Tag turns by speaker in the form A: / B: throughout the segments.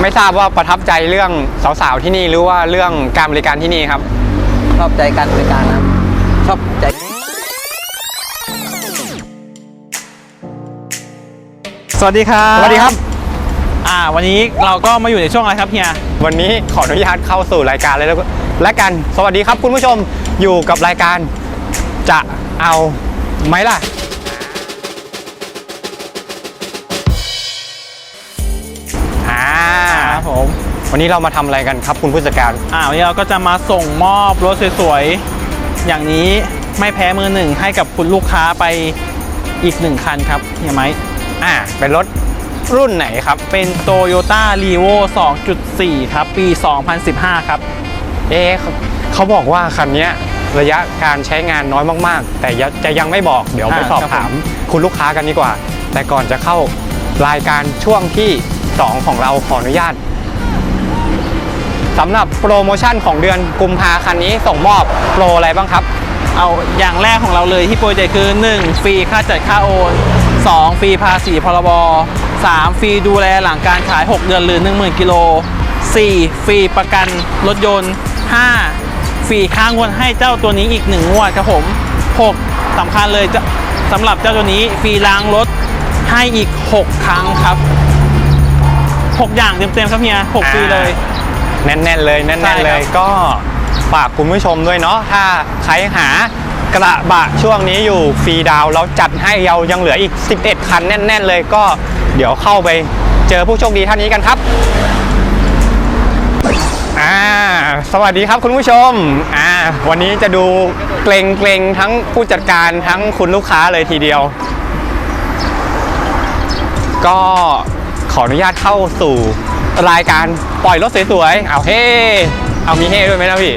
A: ไม่ทราบว่าประทับใจเรื่องสาวๆที่นี่หรือว่าเรื่องการบริการที่นี่ครับ
B: ชอบใจการบริการนะครับชอบใจ
C: สวัสดีครับ
A: สวัสดีครับ
C: อ่า วันนี้เราก็มาอยู่ในช่วงอะไรครับเฮีย
A: วันนี้ขออนุญาตเข้าสู่รายการเลยแล้วและกันสวัสดีครับคุณผู้ชมอยู่กับรายการจะเอาไหมล่ะ วันนี้เรามาทำอะไรกันครับคุณผู้จัดการ
C: อ่าวันนี้เราก็จะมาส่งมอบรถสวยๆ อย่างนี้ไม่แพ้มือหนึ่งให้กับคุณลูกค้าไปอีกหนึ่งคันครับเฮียไหม
A: อ่าเป็นรถรุ่นไหนครับ
C: เป็น Toyota r e v o 2.4 ครับ ปี 2015 ครับ
A: เอ๊ะเขาเขาบอกว่าคันเนี้ยระยะการใช้งานน้อยมากๆ แต่ยังจะยังไม่บอกเดี๋ยวไป
C: อ่า
A: สอบ
C: ครับผม
A: ถามคุณลูกค้ากันดีกว่า แต่ก่อนจะเข้ารายการช่วงที่ 2 ของเราขออนุญาต สำหรับโปรโมชั่นของเดือนกุมภาคันนี้ส่งมอบโปรอะไรบ้างครับ
C: เอาอย่างแรกของเราเลยที่โปรเจกต์คือ 1 ฟรีค่าจัดค่าโอน 2 ฟรีภาษีพรบ 3 ฟรีดูแลหลังการขาย 6 เดือนหรือ 10,000 กิโล 4 ฟรีประกันรถยนต์ 5 ฟรีค่างวดให้เจ้าตัวนี้อีก 1 งวดครับผม 6สำคัญเลยจะสำหรับเจ้าตัวนี้ฟรีล้างรถให้อีก 6 ครั้งครับ 6 อย่างเต็มๆครับเฮีย6ฟรีเลย
A: แน่นๆเลยแน่
C: ใช่
A: น
C: ครับ
A: ๆเลยก็ฝากคุณผู้ชมด้วยเนาะถ้าใครหากระบะช่วงนี้อยู่ฟรีดาวน์เราจัดให้เรายังเหลืออีก 11 คันแน่น ๆ เลยก็เดี๋ยวเข้าไปเจอผู้โชคดีท่านนี้กันครับอ่าสวัสดีครับคุณผู้ชมอ่าวันนี้จะดูเกรงเกรงๆทั้งผู้จัดการทั้งคุณลูกค้าเลยทีเดียว ก็ขออนุญาตเข้าสู่ รายการปล่อยรถสวยๆเอาเฮ้เอามีเฮ้ด้วยไหมนะพี่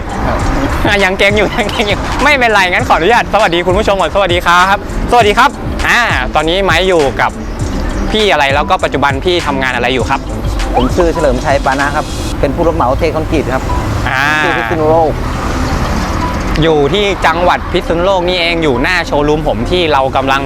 A: อะยังเก่งอยู่ยังเก่งอยู่ไม่เป็นไรงั้นขออนุญาตสวัสดีคุณผู้ชมก่อนสวัสดีครับ สวัสดีครับอ่าตอนนี้ไม้อยู่กับพี่อะไรแล้วก็ปัจจุบันพี่ทำงานอะไรอยู่ครับ
B: ผมชื่อเฉลิมชัยปานะครับ เป็นผู้รับเหมาเทคอนกรีตครับ
A: อ่า
B: ที่พิษณุโลก
A: อยู่ที่จังหวัดพิษณุโลกนี่เองอยู่หน้าโชว์รูมผมที่เรากำลัง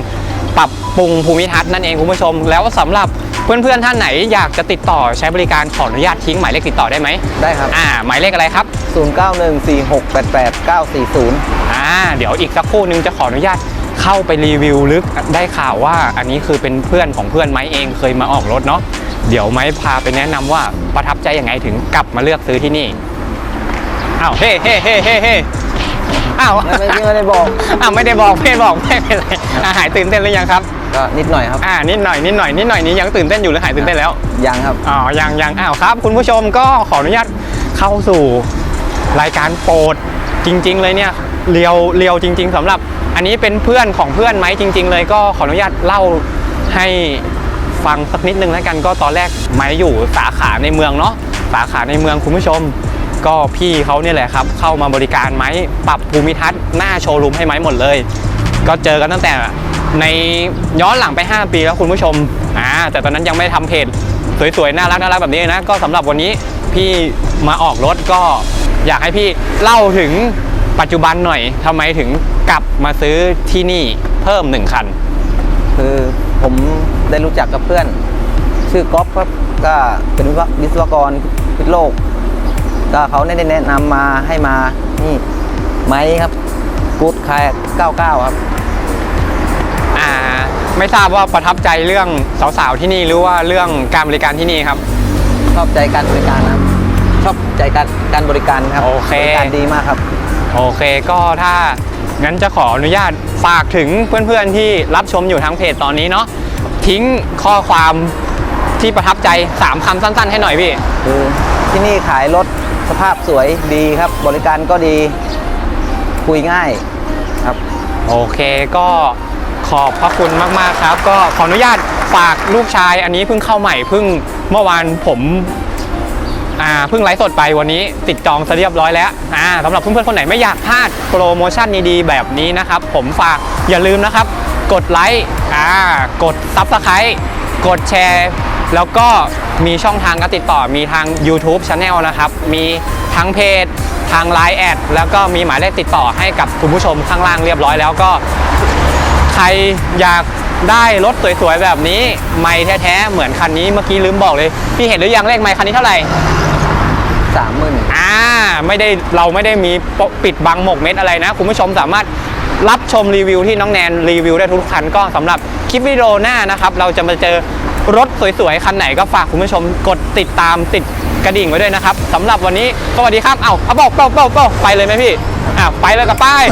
A: ปรับปรุงภูมิทัศน์นั่นเองคุณผู้ชม แล้วสำหรับ เพื่อนๆท่านไหนอยากจะติดต่อใช้บริการขออนุญาตทิ้งหมายเลขติดต่อได้ไหม
B: ได้ครับ
A: อ่าหมายเลขอะไรครับ
B: 0914688940
A: อ่าเดี๋ยวอีกสักครู่นึงจะขออนุญาตเข้าไปรีวิวลึกได้ข่าวว่าอันนี้คือเป็นเพื่อนของเพื่อนไม้เองเคยมาออกรถเนาะเดี๋ยวไม้พาไปแนะนำว่าประทับใจยังไงถึงกลับมาเลือกซื้อที่นี่อ้าวเฮ้เฮ้เฮ้เฮ้เฮ้ อ้าว
B: ไม่ไม่ไม่ได้บอก
A: อ้าวไม่ได้บอกไม่ได้บอกไม่เป็นไรอะหายตื่นเต้นหรือยังครับ
B: ก็นิดหน่อยครับ
A: อ่านิดหน่อยนิดหน่อยนิดหน่อยนี้ยังตื่นเต้นอยู่หรือหายตื่นเต้นแล้ว
B: ยังครับ
A: อ๋อ ยังยังอ้าวครับ คุณผู้ชมก็ขออนุญาตเข้าสู่รายการโปรดจริง ๆ เลยเนี่ยเรียวเรียวจริง ๆสำหรับ อันนี้เป็นเพื่อนของเพื่อนไหมจริง ๆ เลยก็ขออนุญาตเล่าให้ฟังสักนิดนึงแล้วกันก็ตอนแรกไม้อยู่สาขาในเมืองเนาะสาขาในเมืองคุณผู้ชม ก็พี่เขาเนี่ยแหละครับ เข้ามาบริการไม้ปรับภูมิทัศน์หน้าโชว์รูมให้ไม้หมดเลย ก็เจอกันตั้งแต่ในย้อนหลังไป 5 ปีแล้วคุณผู้ชมอ่าแต่ตอนนั้นยังไม่ทำเพจสวยๆ น่ารักน่ารักแบบนี้นะ ก็สำหรับวันนี้พี่มาออกรถก็อยากให้พี่เล่าถึงปัจจุบันหน่อยทำไมถึงกลับมาซื้อที่นี่เพิ่มหนึ่งคัน
B: คือผมได้รู้จักกับเพื่อน ชื่อก๊อฟครับก็เป็นวิศวกรพิษโลก ก็เขาได้แนะนำมาให้มานี่ไม้ครับกูดคาย99 ครับ
A: อ่าไม่ทราบว่าประทับใจเรื่องสาวๆที่นี่หรือว่าเรื่องการบริการที่นี่ครับ
B: ชอบใจการบริการนะครับชอบใจการการบริการครับ
A: โอเค
B: บริการดีมากครับ
A: โอเคก็ถ้างั้นจะขออนุญาตฝากถึงเพื่อนๆที่รับชมอยู่ทางเพจตอนนี้เนาะทิ้งข้อความที่ประทับใจ 3คำสั้น ๆ ให้หน่อยพี่
B: คือที่นี่ขายรถ สภาพสวยดีครับ บริการก็ดีคุยง่ายครับ
A: โอเคก็ขอบพระคุณมาก ๆ ครับ ก็ขออนุญาตฝากลูกชาย อันนี้เพิ่งเข้าใหม่เพิ่งเมื่อวานผมอ่าเพิ่งไลฟ์สดไปวันนี้ติดจองซะเรียบร้อยแล้วอ่าสำหรับเพื่อนๆคนไหนไม่อยากพลาดโปรโมชั่นดีๆแบบนี้นะครับ ผมฝากอย่าลืมนะครับ กดไลค์อ่ากดซับสไครต์กดแชร์ แล้วก็มีช่องทางการติดต่อมีทาง YouTube Channel นะครับ มีทั้งเพจทาง Line แอดแล้วก็มีหมายเลขติดต่อให้กับคุณผู้ชมข้างล่างเรียบร้อยแล้วก็ ใครอยากได้รถสวยๆแบบนี้ ไม่แท้ๆ เหมือนคันนี้เมื่อกี้ลืมบอกเลย พี่เห็นหรือยังเลขไม่คันนี้เท่าไหร่
B: สามหมื่น
A: อ่าไม่ได้เราไม่ได้มีปกปิดบังหมกเม็ดอะไรนะ คุณผู้ชมสามารถรับชมรีวิวที่น้องแนนรีวิวได้ทุกคันก็สำหรับคลิปวิดีโอหน้านะครับ เราจะมาเจอ รถสวยๆ คันไหนก็ฝากคุณผู้ชมกดติดตามติดกระดิ่งไว้ด้วยนะครับสำหรับวันนี้สวัสดีครับ เอ้าเอาบอกเป่าเป่าเป่าไปเลยไหมพี่อ้าวไปเลยกับป้าย